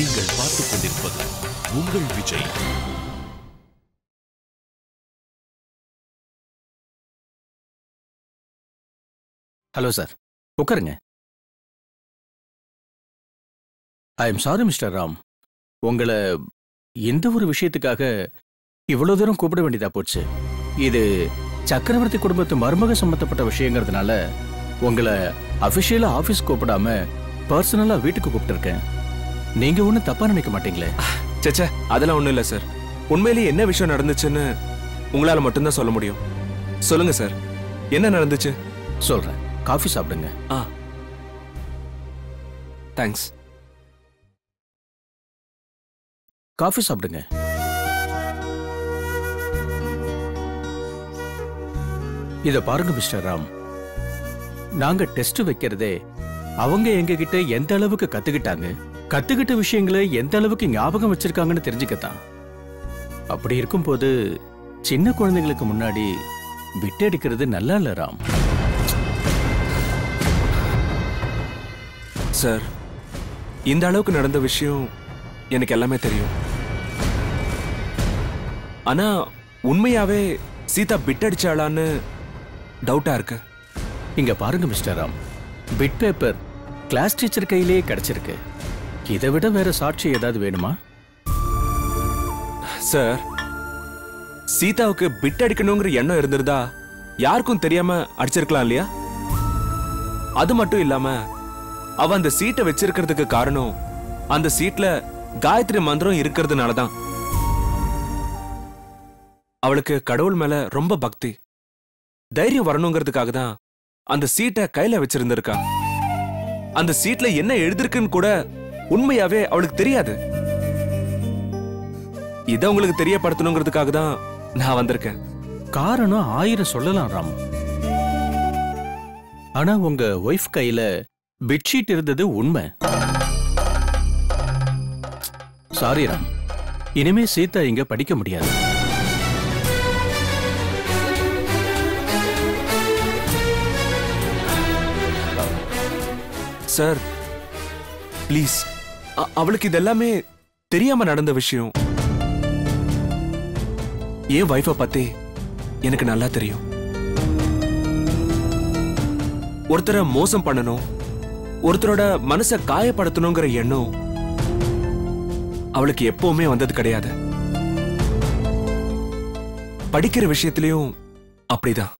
நீங்கள் பார்த்துக் கொண்டிருப்பது உங்கள் விஜய். ஹலோ சார் உட்காருங்க. I am sorry mister Ram. உங்களை எந்த ஒரு விஷயத்துக்காக இவ்வளவு தூரம் கூப்பிட வேண்டியதா போச்சு? இது சக்கரவர்த்தி குடும்பத்து மருமக சம்பந்தப்பட்ட விஷயங்கிறதுனால உங்களை அபிஷியலா ஆபீஸ் கூப்பிடாம பர்சனலா வீட்டுக்கு கூப்பிட்டுருக்கேன். நீங்க ஒன்றும் தப்பா நினைக்க மாட்டீங்களே? சேச்சே அதெல்லாம் ஒண்ணும் இல்ல சார். உண்மையிலேயே என்ன விஷயம் நடந்துச்சுன்னு உங்களால மட்டும்தான் சொல்ல முடியும். சொல்லுங்க சார். என்ன நடந்துச்சு? சொல்றேன். காஃபி சாப்பிடுங்க. ஆ. தேங்க்ஸ் காஃபி சாப்பிடுங்க. இத பாருங்க மிஸ்டர் ராம். நாங்க டெஸ்ட் வைக்கிறதே அவங்க எங்க கிட்ட எந்த அளவுக்கு கத்துக்கிட்டாங்க? கத்துக்கிட்ட விஷயங்களை எந்த அளவுக்கு ஞாபகம் வச்சிருக்காங்கன்னு தெரிஞ்சுக்கத்தான். அப்படி இருக்கும்போது சின்ன குழந்தைங்களுக்கு முன்னாடி விட்டடிக்கிறது நல்லா இல்ல ராம். சார் இந்த அளவுக்கு நடந்த விஷயம் எனக்கு எல்லாமே தெரியும். ஆனா உண்மையாவே சீதா பிட் அடிச்சாளான்னு டவுட்டா இருக்கு. இங்க பாருங்க mister Ram. Bit paper class teacher கையிலேயே கிடைச்சிருக்கு. இதை விட வேற சாட்சி ஏதாவது வேணுமா? சார் சீதாவுக்கு பிட் அடிக்கணுங்கிற எண்ணம் இருந்திருந்தா யாருக்கும் தெரியாம அடிச்சிருக்கலாம் இல்லையா? அது மட்டும் இல்லாம அவ அந்த சீட்டை வச்சிருக்கிறதுக்கு காரணம் அந்த சீட்ல காயத்ரி மந்திரம் இருக்கிறதுனால தான். அவளுக்கு கடவுள் மேல ரொம்ப பக்தி. தைரியம் வரணுங்கிறதுக்காக தான் அந்த சீட்டை கையில வச்சிருந்திருக்கா. அந்த சீட்ல என்ன எழுதிருக்குன்னு கூட உண்மையாவே அவளுக்கு தெரியாது. இதை உங்களுக்கு தெரியப்படுத்தணுங்கிறதுக்காக தான் நான் வந்திருக்கேன். காரணம் ஆயிரம் சொல்லலாம் ராம். ஆனா உங்க ஒய்ஃப் கையில பெட்ஷீட் இருந்தது உண்மை. சாரி ராம். இனிமே சீதா இங்க படிக்க முடியாது. சார் ப்ளீஸ் அவளுக்கு இதெல்லாமே தெரியாம நடந்த விஷயம். என் வைஃபை பத்தி எனக்கு நல்லா தெரியும். ஒருத்தரை மோசம் பண்ணணும் ஒருத்தரோட மனசை காயப்படுத்தணுங்கிற எண்ணம் அவளுக்கு எப்பவுமே வந்தது கிடையாது. படிக்கிற விஷயத்திலையும் அப்படிதான்.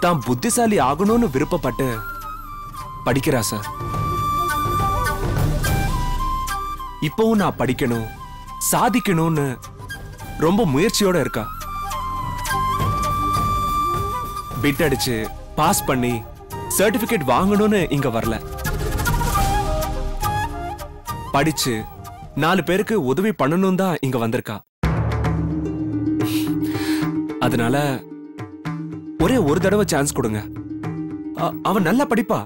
தான் புத்திசாலி ஆகணும்னு விருப்பப்பட்டு படிக்கிறா சார் இப்பவும் நான் படிக்கணும் சாதிக்கணும்னு ரொம்ப முயற்சியோட இருக்கா. பிட் அடிச்சு பாஸ் பண்ணி சர்டிபிகேட் வாங்கணும்னு இங்க வரல. படிச்சு நாலு பேருக்கு உதவி பண்ணணும் தான் இங்க வந்திருக்கா. அதனால ஒரே ஒரு தடவை சான்ஸ் கொடுங்க. அவன் நல்லா படிப்பா.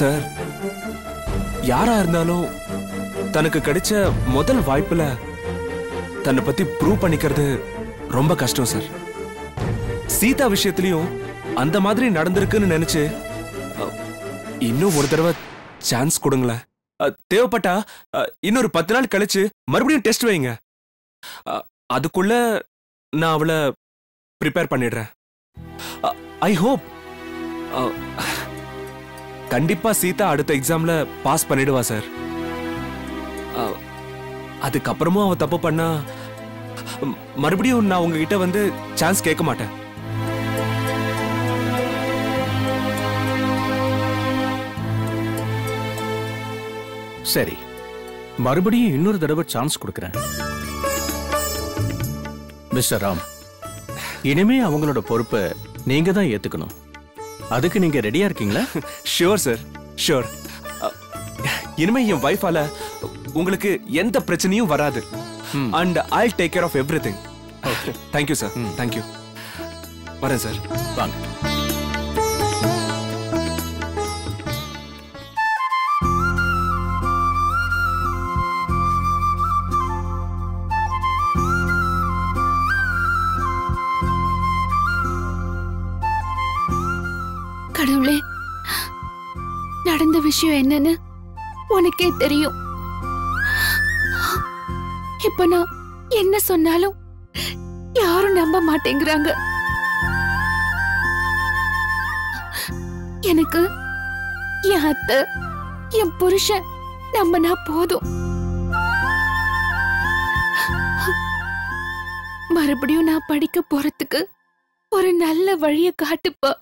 சார் யாரா இருந்தாலும் தனக்கு கிடைச்ச முதல் வாய்ப்புல தன்னை பத்தி ப்ரூவ் பண்ணிக்கிறது ரொம்ப கஷ்டம் சார். சீதா விஷயத்திலையும் அந்த மாதிரி நடந்திருக்குன்னு நினைச்சு இன்னும் ஒரு தடவை சான்ஸ் கொடுங்களேன். தேவைப்பட்டா இன்னொரு பத்து நாள் கழிச்சு மறுபடியும் டெஸ்ட் வைங்க. அதுக்குள்ள நான் அவளை ப்ரிப்பேர் பண்ணிடுறேன். ஐ ஹோப் கண்டிப்பா சீதா அடுத்த எக்ஸாம்ல பாஸ் பண்ணிடுவா சார் அதுக்கப்புறமும் அவ தப்பு பண்ணா மறுபடியும் நான் உங்ககிட்ட வந்து சான்ஸ் கேட்க மாட்டேன். சரி மறுபடியும் இன்னொரு தடவை சான்ஸ் கொடுக்குறேன். மிஸ்டர் ராம் இனிமே அவங்களோட பொறுப்பை நீங்க தான் ஏத்துக்கணும். அதுக்கு நீங்க ரெடியா இருக்கீங்களா? ஷியோர் சார் ஷியோர் இனிமே என் வைஃபால உங்களுக்கு எந்த பிரச்சனையும் வராது. And I take care of everything thank you sir thank you வரேன் சார் வாங்க. விஷயம் என்னன்னு உனக்கே தெரியும். இப்ப நான் என்ன சொன்னாலும் யாரும் நம்ப மாட்டேங்கிறாங்க. எனக்கு என் அத்தை என் புருஷன் நம்பினா போதும். மறுபடியும் நான் படிக்க போறதுக்கு ஒரு நல்ல வழிய காட்டுப்பா.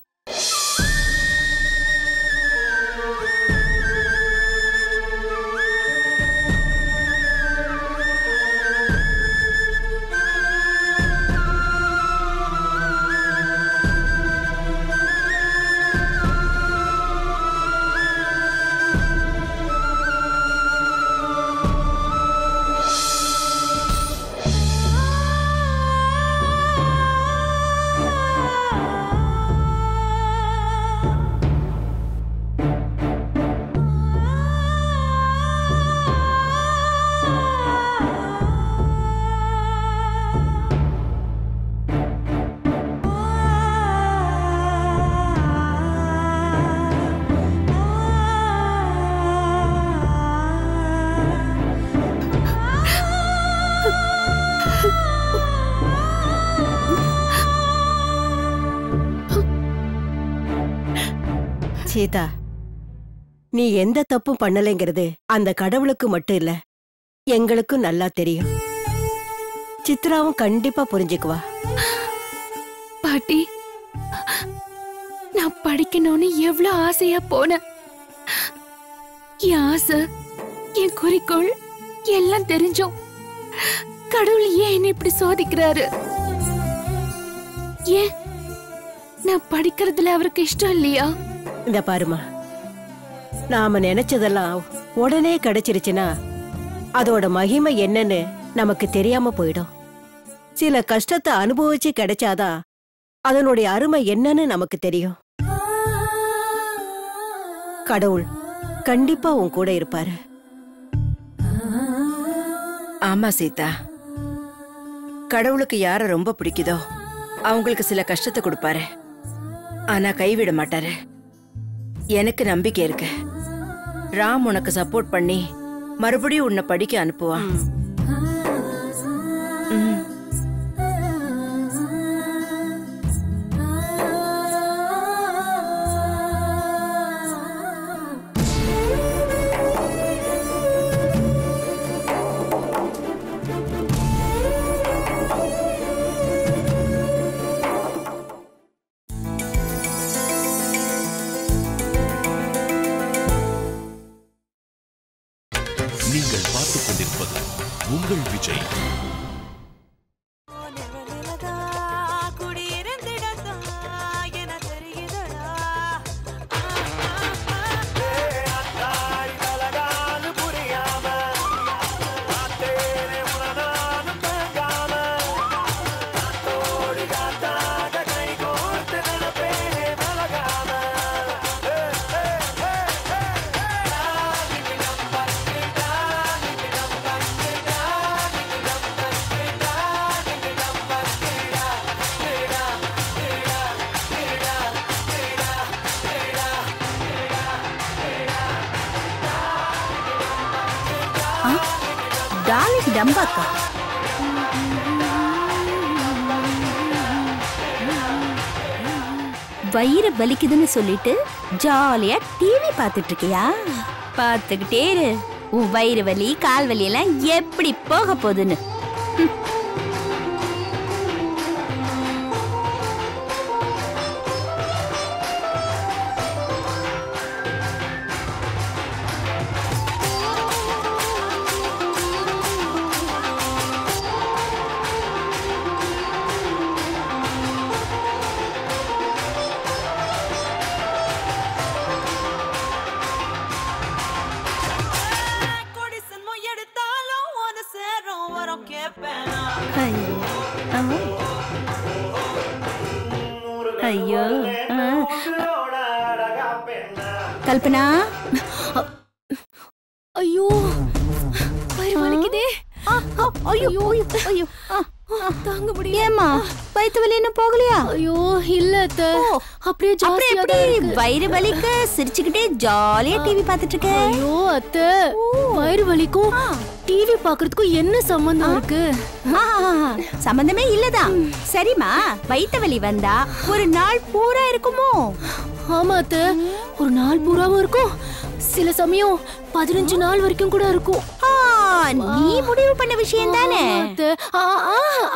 சீதா நீ எந்த தப்பும் பண்ணலைங்கிறது அந்த கடவுளுக்கு மட்டும் இல்ல எங்களுக்கும் நல்லா தெரியும். சித்ராவும் கண்டிப்பா புரிஞ்சுக்குவா. பாட்டி நான் படிக்கணும்னு எவ்வளவு ஆசையா போன என் ஆசை என் குறிக்கோள் எல்லாம் தெரிஞ்சோம். கடவுள் ஏன் என்ன இப்படி சோதிக்கிறாரு? ஏன்? நான் படிக்கிறதுல அவருக்கு இஷ்டம் இல்லையா? இந்த பாருமா நாம நினைச்சதெல்லாம் உடனே கிடைச்சிருச்சுன்னா அதோட மகிமை என்னன்னு நமக்கு தெரியாம போயிடும். சில கஷ்டத்தை அனுபவிச்சு கிடைச்சாதான் அதனுடைய அருமை என்னன்னு நமக்கு தெரியும். கடவுள் கண்டிப்பா உன் கூட இருப்பாரு. ஆமா சீதா. கடவுளுக்கு யார ரொம்ப பிடிக்குதோ அவங்களுக்கு சில கஷ்டத்தை கொடுப்பாரு. ஆனா கைவிட மாட்டாரு. எனக்கு நம்பிக்கை இருக்கு. ராம் உனக்கு சப்போர்ட் பண்ணி மறுபடியும் உன்னை படிக்க அனுப்புவான். டார்லிங் வயிறு வலிக்குதுன்னு சொல்லிட்டு ஜாலியா டிவி பார்த்துட்டு இருக்கியா பார்த்துக்கிட்டே இரு. உன் வயிறு வலி கால் வலி எல்லாம் எப்படி போக போகுதுன்னு. ஐயோ. கல்பனா? ஐயோ. வயிறு வலிக்குதே. ஐயோ ஐயோ. தாங்க முடியல. ஏம்மா வயித்து வலி இன்னும் போகலையா? ஐயோ இல்ல அத்த. அப்படியே தான் இருக்கு. வயிறு வலிக்க சிரிச்சுக்கிட்டே ஜாலியா டிவி பார்த்துட்டு இருக்க ஐயோ அத்த. வயிறு வலிக்கும் டிவி பாக்குறதுக்கும் என்ன சம்பந்தம் இருக்கு? சம்பந்தமே இல்லதான் சரிம்மா வயித்து வலி வந்தா ஒரு நாள் பூரா இருக்குமோ? ஆமா அத்த. ஒரு நாள் பூராவும் இருக்கும். சில சமயம் பதினஞ்சு நாள் வரைக்கும் கூட இருக்கும். ஆ, நீ முடிவு பண்ண விஷயம் தானே ஆமா, அத்தை. ஆ,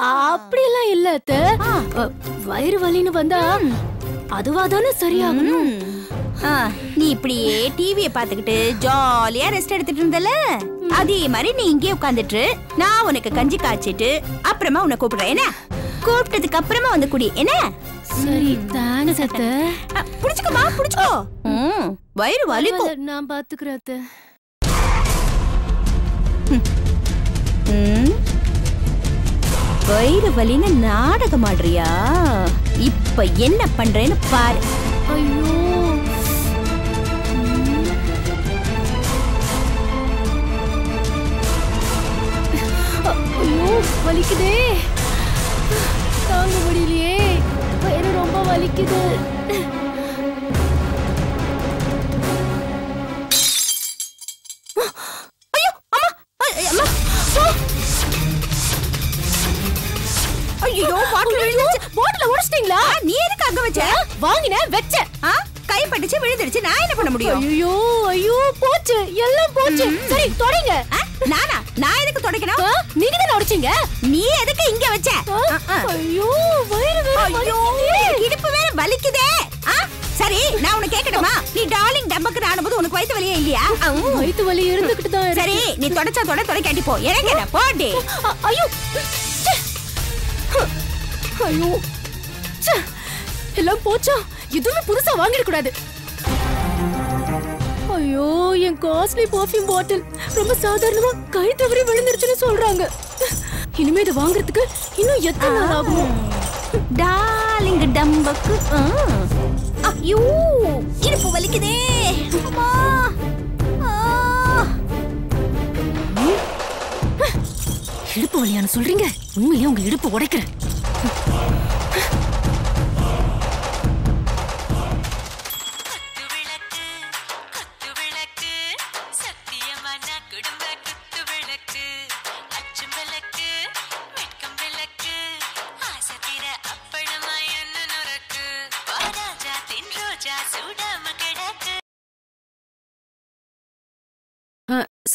ஆ, அப்படியெல்லாம் இல்ல அத்த வயிறு வலின்னு வந்தா அதுவா தானே சரியாகணும். நீ இப்படியே டிவிய பாத்துக்கிட்டு ஜாலியா ரெஸ்ட் எடுத்துட்டு இருந்தல? அதே மாதிரி நீ இங்கே உட்காந்துட்டு நான் உனக்கு கஞ்சி காய்ச்சிட்டு அப்புறமா உன்னை கூப்பிடுறேன் என்ன? கூப்பிட்டதுக்கு அப்புறமா வந்து குடி என்ன? சரி அத்த ஆ, புடிச்சுக்கோமா புடிச்சுக்கோ. வயிறு வலிக்கும். நான் பாத்துக்கிறேன். வயிறு வலின்னு நாடகம் ஆடுறியா இப்ப என்ன பண்றேன்னு பாரு. ஐயோ. ஐயோ வலிக்குதே. தாங்க முடியலையே. வயிறு ரொம்ப வலிக்குது. வச்ச. வாங்கினேன் வச்சேன் ஆ, கை பட்டுச்சு விழுந்துருச்சு நான் என்ன பண்ண முடியும்? ஐயோ ஐயோ போச்சு. எல்லாம் போச்சு. சரி தொடங்க. நானா? நான் எதுக்கு துடைக்கணும்? நீங்க தானே உடைச்சீங்க? நீ எதுக்கு இங்க வச்ச. ஐயோ வயிறு வேற ஐயோ. இடுப்பு வேற வலிக்குதே. ஆ, சரி நான் உனக்கு கேக்கட்டுமா நீ டார்லிங் டம்பக்கு ஆடும்போது உனக்கு வயித்து வலியே இல்லையா. வயித்து வலி இருந்துகிட்டு தான். சரி நீ தொடச்சா தொட தொடைக்காட்டி போ. எனக்கு என்ன போடி ஐயோ. ஐயோ. எல்லாம் போச்சா? எதுவுமே புதுசா வாங்கிட கூடாது. ஐயோ என் காஸ்ட்லி பர்ஃபியூம் பாட்டில் ரொம்ப சாதாரணமா கை தவறி விழுந்துருச்சுன்னு சொல்றாங்க. இனிமே இதை வாங்குறதுக்கு இன்னும் எத்தனை நாள் ஆகுமோ? டார்லிங் டம்பக்கு. ஐயோ இடுப்பு வலிக்குதே. அம்மா. இடுப்பு வலியான சொல்றீங்க? உண்மையிலேயே உங்க இடுப்பு உடைக்கிறேன்.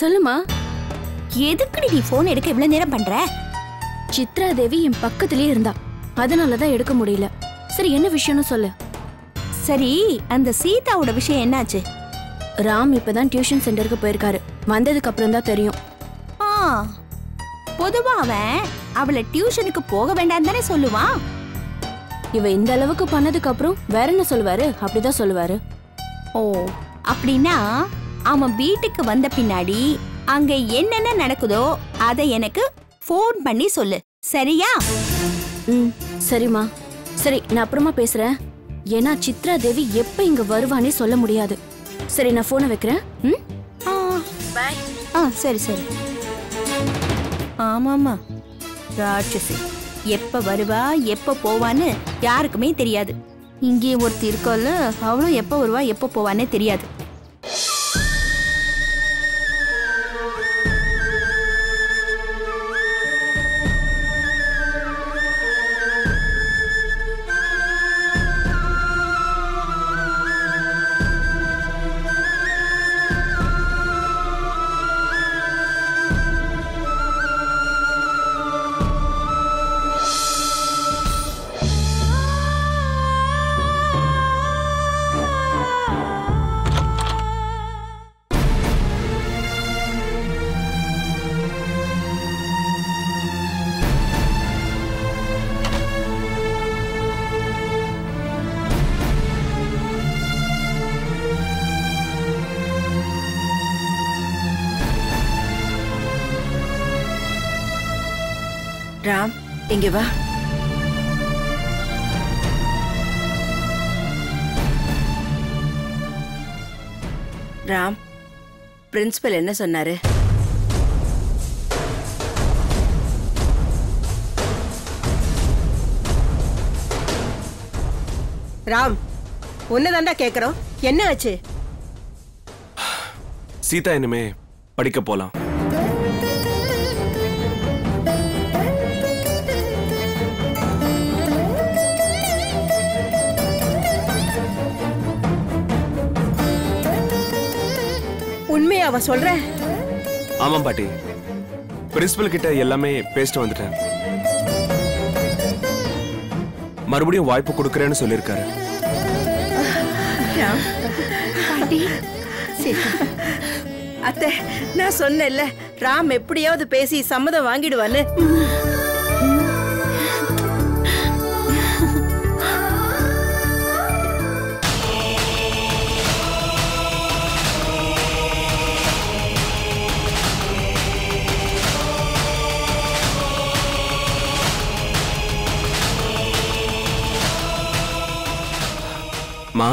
சொல்லுமா? எதுக்குடி நீ போன் எடுக்க இவ்வளவு நேரம் பண்ற? சித்ரா தேவி என் பக்கத்திலே இருந்தா. அதனாலதான் எடுக்க முடியல. சரி என்ன விஷயம்னு சொல்லு. சரி அந்த சீதாவோட விஷயம் என்னாச்சு? ராம் இப்பதான் டியூஷன் சென்டருக்கு போயிருக்காரு. வந்ததுக்கு அப்புறம் தான் தெரியும். ஆ பொதுவா அவன் அவளை டியூஷனுக்கு போக வேண்டாம் தானே சொல்லுவான்? இவ இந்த அளவுக்கு பண்ணதுக்கு அப்புறம் வேற என்ன சொல்லுவாரு? அப்படிதான் சொல்லுவாரு. ஓ அப்படின்னா அவன் வீட்டுக்கு வந்த பின்னாடி அங்க என்னென்ன நடக்குதோ அதை எனக்கு ஃபோன் பண்ணி சொல்லு. சரியா? ம் சரிம்மா. சரி நான் அப்புறமா பேசுறேன். ஏன்னா சித்ரா தேவி எப்ப இங்க வருவானே சொல்ல முடியாது. சரி நான் போனை வைக்கிறேன். ம்? ஆ. ஆ சரி சரி. ஆமாமா ராட்சசி. எப்ப வருவா எப்ப போவான்னு யாருக்குமே தெரியாது. இங்கேயும் ஒருத்தி இருக்கோல்ல அவளும் எப்ப வருவா எப்ப போவான்னே தெரியாது. இங்க வா. ராம் பிரின்சிபல் என்ன சொன்னாரு? ராம் உன்னதாண்டா கேக்குறோம். என்ன ஆச்சு? சீதா இனிமே படிக்க போலாம். அவ சொல்ற. ஆமாம் பாட்டி. பிரின்சிபல் கிட்ட எல்லாமே பேசிட்டு வந்துட்டேன். மறுபடியும் வாய்ப்பு கொடுக்கறேன்னு சொல்லியிருக்காரு. அத்தை நான் சொன்னேன்ல ராம் எப்படியாவது பேசி சம்மதம் வாங்கிடுவான்னு. மா.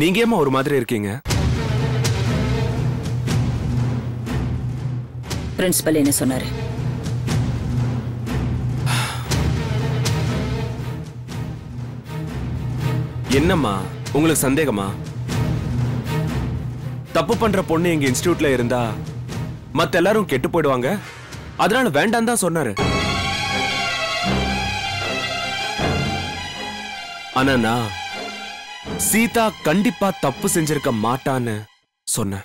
நீங்க ஏமா ஒரு மாதிரி இருக்கீங்க? பிரின்சிபல் என்ன சொன்னாரு? என்னம்மா? உங்களுக்கு சந்தேகமா? தப்பு பண்ற பொண்ணு எங்க இன்ஸ்டிடியூட்ல இருந்தா மத்த எல்லாரும் கெட்டு போயிடுவாங்க? அதனால வேண்டாம் தான் சொன்னாரு. ஆனா நான் சீதா கண்டிப்பா தப்பு செஞ்சிருக்க மாட்டான்னு சொன்னேன்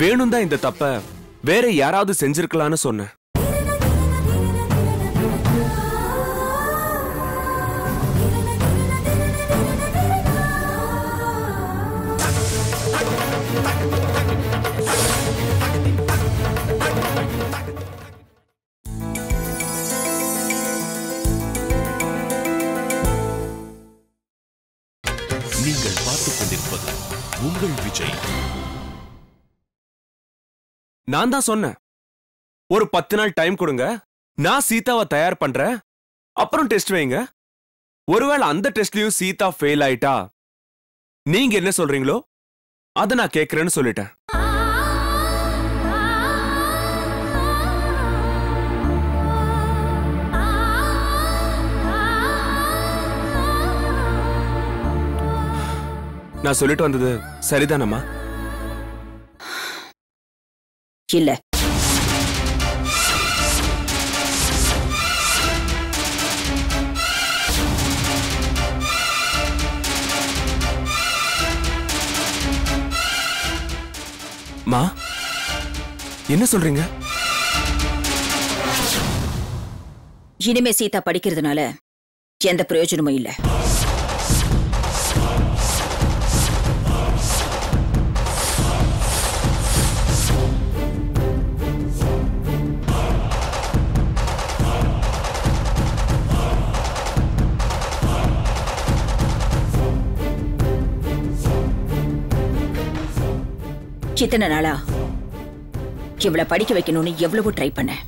வேணும் தான் இந்த தப்ப வேற யாராவது செஞ்சிருக்கலாம்னு சொன்னேன் நான் தான் சொன்னேன். ஒரு பத்து நாள் டைம் கொடுங்க. நான் சீதாவை தயார் பண்றேன். அப்புறம் டெஸ்ட் வைங்க. ஒருவேளை அந்த டெஸ்ட்லயும் சீதா ஃபெயில் ஆயிட்டா? நீங்க என்ன சொல்றீங்களோ? அதை நான் கேட்கறேன்னு சொல்லிட்டேன். நான் சொல்லிட்டு வந்தது சரிதானம்மா? இல்ல. மா என்ன சொல்றீங்க? இனிமே சீதா படிக்கிறதுனால எந்த பிரயோஜனமும் இல்ல. இத்தனை நாளா? இவளை படிக்க வைக்கணும்னு எவ்வளவோ ட்ரை பண்ணேன்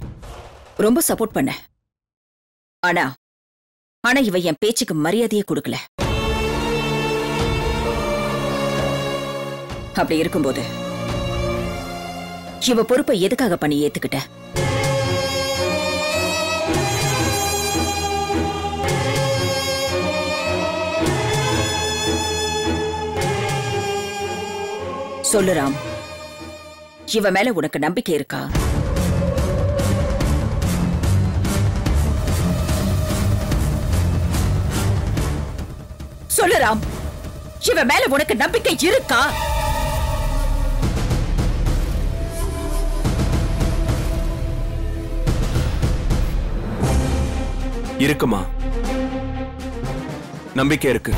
ரொம்ப சப்போர்ட் பண்ணேன் ஆனா ஆனா இவ என் பேச்சுக்கு மரியாதையே கொடுக்கல. அப்படி இருக்கும்போது இவ பொறுப்பை எதுக்காக பண்ணி ஏத்துக்கிட்ட? சொல்லு ராம். இவ மேல உனக்கு நம்பிக்கை இருக்கா? சொல்லு ராம் இவ மேல உனக்கு நம்பிக்கை இருக்கா? இருக்குமா? நம்பிக்கை இருக்கு.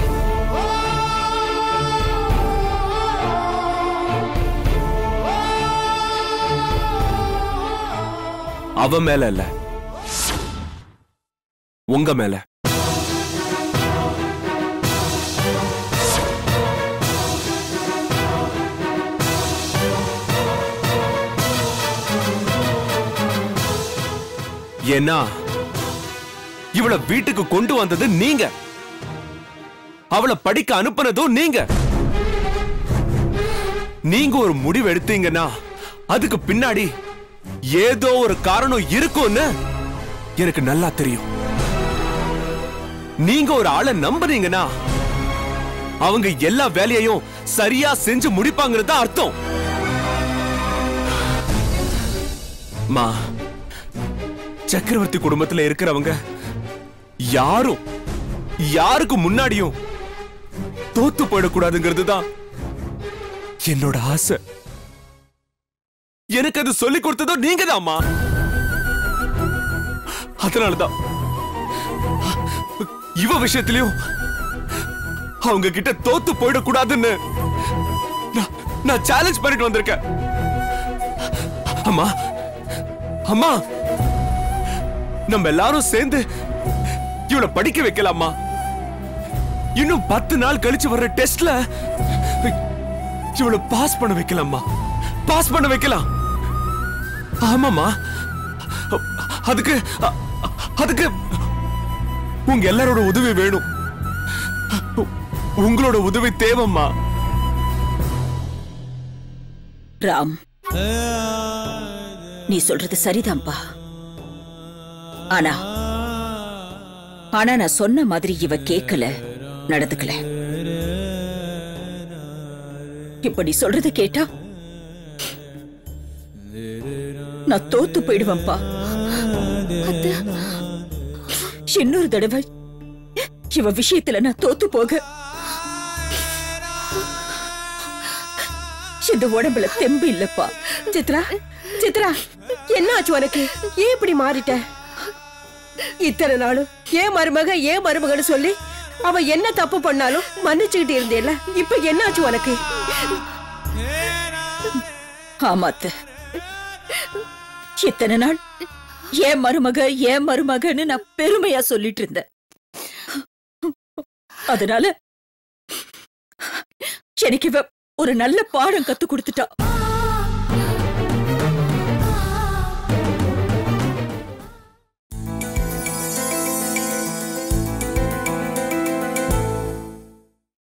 அவ மேல இல்ல. உங்க மேல. ஏன்னா இவளை வீட்டுக்கு கொண்டு வந்தது நீங்க. அவளை படிக்க அனுப்புனதும் நீங்க. நீங்க ஒரு முடிவு எடுத்தீங்கன்னா அதுக்கு பின்னாடி ஏதோ ஒரு காரணம் இருக்கும்னு எனக்கு நல்லா தெரியும். நீங்க ஒரு ஆளை நம்புனீங்கன்னா அவங்க எல்லா வேலையையும் சரியா செஞ்சு முடிப்பாங்கிறது அர்த்தம். மா சக்கரவர்த்தி குடும்பத்துல இருக்கிறவங்க யாரும் யாருக்கு முன்னாடியும் தோத்து போயிடக்கூடாதுங்கிறது தான் என்னோட ஆசை. எனக்கு அது சொல்லி கொடுத்ததோ நீங்க தான்மா அதனாலதான் இவ விஷயத்திலயும் அவங்க கிட்ட தோத்து போயிடக்கூடாதுன்னு நான்- நான் சேலஞ்ச் பண்ணிட்டு வந்திருக்கேன். அம்மா அம்மா நம்ம எல்லாரும் சேர்ந்து இவளை படிக்க வைக்கலாமா இன்னும் பத்து நாள் கழிச்சு வர்ற டெஸ்ட்ல இவளை பாஸ் பண்ண வைக்கலாமா பாஸ் பண்ண வைக்கலாம். ஆமாமா அதுக்கு அதுக்கு உங்க எல்லாரோட உதவி வேணும். உங்களோட உதவி தேவம்மா. ராம் நீ சொல்றது சரிதான்பா. ஆனா ஆனா நான் சொன்ன மாதிரி இவ கேட்கல நடந்துக்கல. இப்ப நீ சொல்றத கேட்டா நான் தோத்து போயிடுவேன்ப்பா. இன்னொரு தடவை இவ விஷயத்துல நான் தோத்து போக. இந்த உடம்புல தெம்பு இல்லப்பா. சித்ரா சித்ரா என்ன ஆச்சு உனக்கு? ஏன் இப்படி மாறிட்ட? இத்தனை நாளும் ஏன் மருமக ஏன் மருமகன்னு சொல்லி அவ என்ன தப்பு பண்ணாலும் மன்னிச்சுக்கிட்டு இருந்தேல்ல? இப்ப என்ன ஆச்சு உனக்கு ஆமாத்த இத்தனை நாள்? ஏன் மருமக ஏன் மருமகன்னு நான் பெருமையா சொல்லிட்டு இருந்தேன் அதனால எனக்கு இவ ஒரு நல்ல பாடம் கத்து கொடுத்துட்டா.